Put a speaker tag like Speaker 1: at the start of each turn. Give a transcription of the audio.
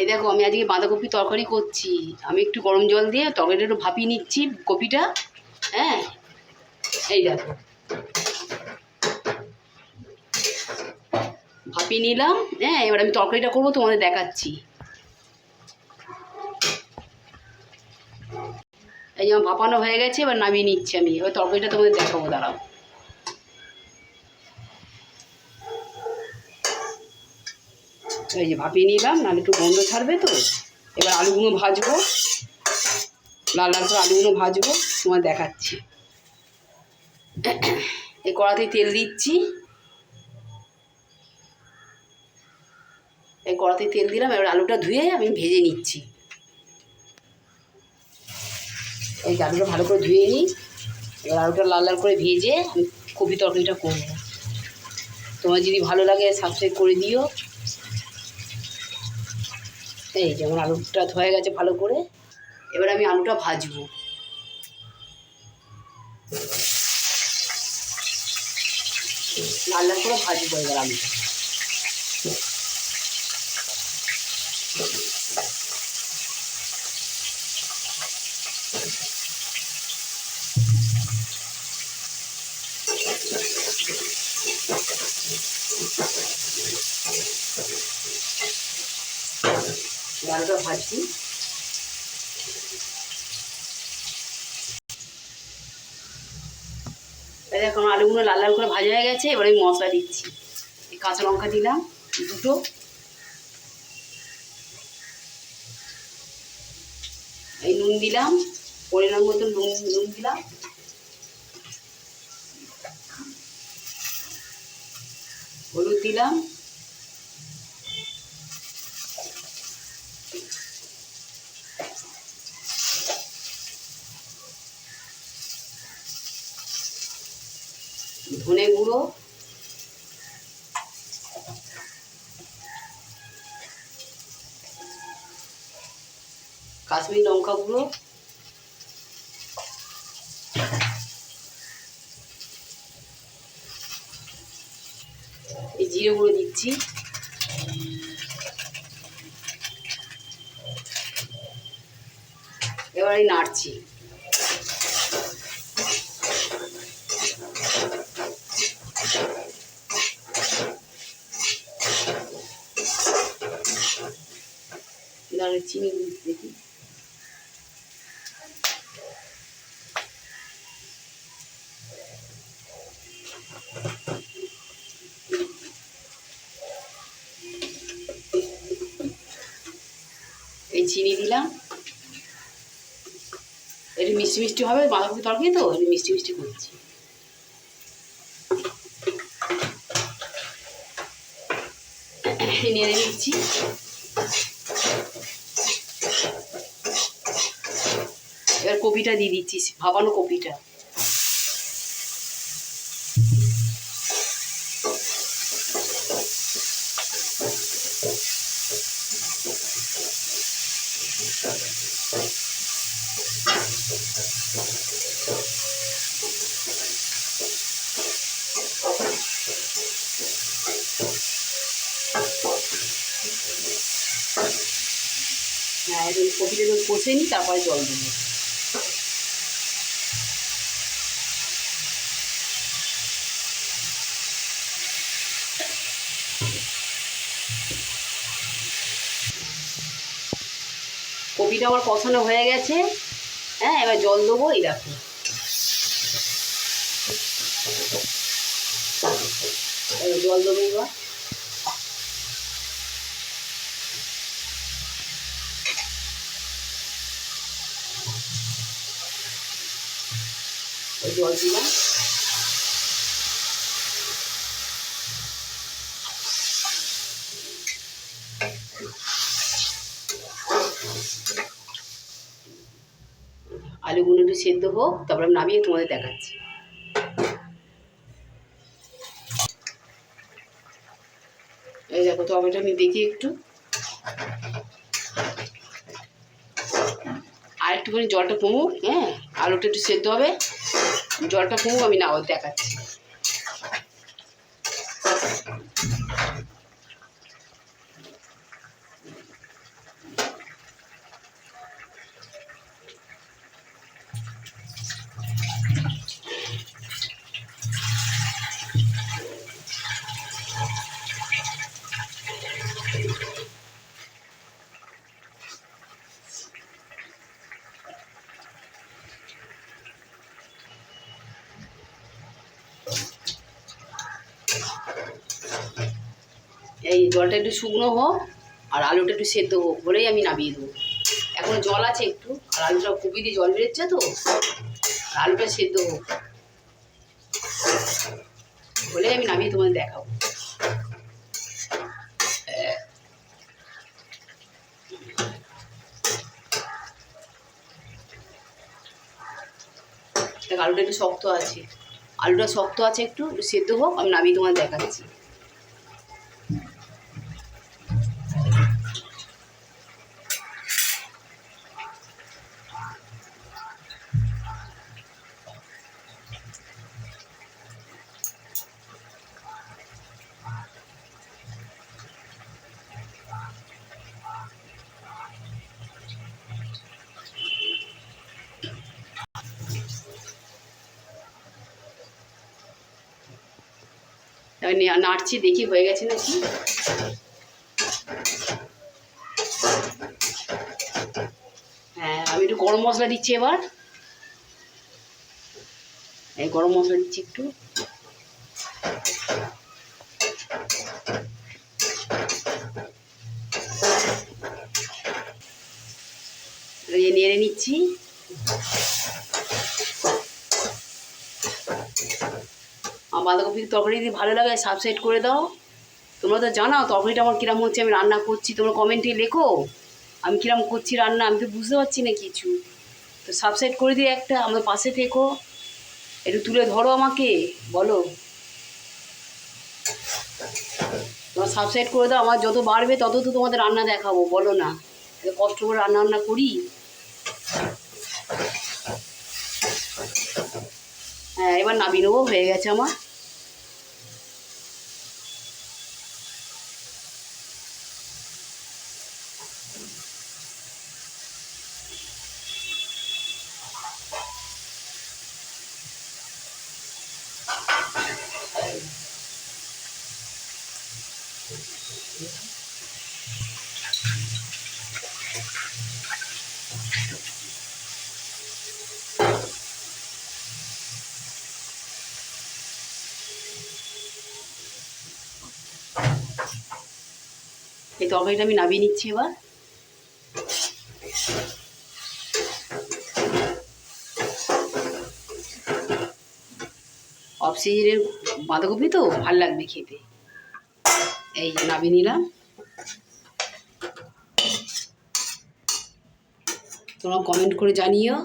Speaker 1: এই দেখো, আমি আজকে বাঁধাকপি তরকারি করছি। আমি একটু গরম জল দিয়ে তরকারিটা একটু ভাপিয়ে নিচ্ছি, কপিটা। হ্যাঁ? এই দেখো। ভাপিয়ে নিলাম। হ্যাঁ এবার আমি তরকারিটা করব, তোমাদের দেখাচ্ছি। এই যেমন ভাপানো হয়ে গেছে, এবার নামিয়ে নিচ্ছি আমি। এবার তরকারিটা তোমাদের দেখাবো, দাঁড়াও। এই যে ভাপিয়ে নিলাম, নাহলে একটু গন্ধ ছাড়বে তো। এবার আলুগুলো ভাজবো। লাল লাল করে আলুগুলো ভাজবো তোমার দেখাচ্ছি। এই কড়াতে তেল দিচ্ছি। এই কড়াতে তেল দিলাম, এবার আলুটা ধুয়ে আমি ভেজে নিচ্ছি। এই আলুটা ভালো করে ধুয়ে নিই। এবার আলুটা লাল লাল করে ভেজে আমি কপি তরকারিটা করব। তোমার যদি ভালো লাগে সাবস্ক্রাইব করে দিও। এই যেমন আলুটা ধয়ে গেছে ভালো করে, এবার আমি আলুটা ভাজবো। লাল লাল করে ভাজবো এবার আলুটা ডালটা ভাজছি। দেখো আলুগুলো লাল লাল করে ভাজা হয়ে গেছে, এবার আমি মশলা দিচ্ছি। এই কাঁচা লঙ্কা দিলাম, দুটো। এই নুন দিলাম পরিমাণ মতো নুন নুন দিলাম। হলুদ দিলাম। ধনে গুঁড়ো। কাশ্মীর লঙ্কা গুঁড়ো। এই জিরে গুঁড়ো দিচ্ছি। এবার নাড়ছি। দাঁড়া চিনি দিচ্ছি দেখি। এই চিনি দিলাম। একটু মিষ্টি মিষ্টি হবে, বাঁধাকপি তরকারি তো, একটু মিষ্টি মিষ্টি করছি। নিয়ে নিচ্ছি। কপিটা দিয়ে দিচ্ছি ভাবানো কপিটা। হ্যাঁ কপিটা কষে নিই তারপরে জল দেবো। কপিটা আমার কষানো হয়ে গেছে। হ্যাঁ এবার জল দেবো, এই দেখো। জল দেবো এবার জল দিলাম। আলুগুলো একটু সেদ্ধ হোক, তারপরে আমি নামিয়ে তোমাদের দেখাচ্ছি। এই দেখো, টমেটো আমি দেখি একটু। আর একটুখানি জলটা কমুক হ্যাঁ? আলুটা একটু সেদ্ধ হবে। জলটা কমুক, আমি না দেখাচ্ছি। জলটা একটু শুকনো হোক আর আলুটা একটু সেদ্ধ হোক বলেই আমি নামিয়ে দেবো। এখন জল আছে একটু, আর আলুটা কপি দিয়ে জল বেরোচ্ছে তো, আর আলুটা সেদ্ধ হোক। বলে আমি নামিয়ে তোমাদের দেখাবো। দেখ, আলুটা একটু শক্ত আছে। আলুটা শক্ত আছে একটু একটু সেদ্ধ হোক, আমি নামিয়ে তোমাদের দেখাচ্ছি। নাড়ছি, দেখি হয়ে গেছে নাকি? হ্যাঁ আমি একটু গরম মশলা দিচ্ছি এবার। এই গরম মশলা দিচ্ছি একটু। নেড়ে নিচ্ছি। বাঁধাকপির তরকারি যদি ভালো লাগে সাবস্ক্রাইব করে দাও। তোমরা তো জানাও তরকারিটা আমার কিরম হচ্ছে, আমি রান্না করছি, তোমরা কমেন্টে লেখো। আমি কিরম করছি রান্না, আমি তো বুঝতে পারছি না কিছু। তো সাবস্ক্রাইব করে দিই একটা, আমার পাশে থেকো। একটু তুলে ধরো আমাকে, বলো। তোমার সাবস্ক্রাইব করে দাও, আমার যত বাড়বে তত তো তোমাদের রান্না দেখাবো, বলো না। কষ্ট করে রান্না বান্না করি? হ্যাঁ এবার নামিয়ে নেব, হয়ে গেছে আমার। এই তরকারিটা আমি নামিয়ে নিচ্ছি এবার। অফ সিজনের বাঁধাকপি তো ভালো লাগবে খেতে। এই নাবি নিলাম। তোমরা কমেন্ট করে জানিও।